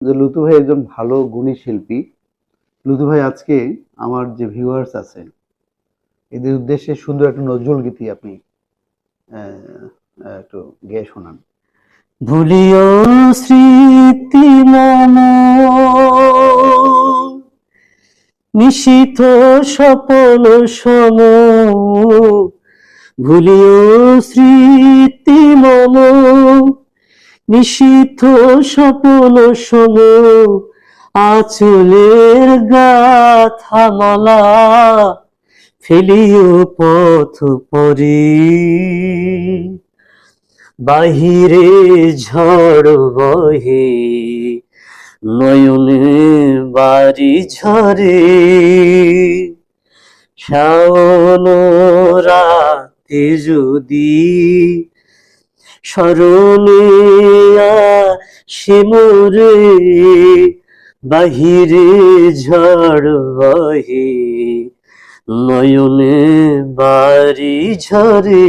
যে লুতু ভাই একজন ভালো গুণী শিল্পী। লুতু ভাই, আজকে আমার যে ভিউয়ার্স আছে, এদের উদ্দেশ্যে সুন্দর একটা নজরুল গীতি আপনি একটু গেয়ে শোনান। ভুলিও স্মৃতি নিশিত স্বপন সম, ভুলিও স্মৃতি মম নিশিত স্বপন সম আচলের গাথা মালা ফেলিও পথ পরি। বাহিরে ঝড় বহে, নয়নে বাড়ি ঝরে। শাওন রাতে যদি স্মরণে শিমরে বাহিরে ঝড় বহে। নয়নে বাড়ি ঝরে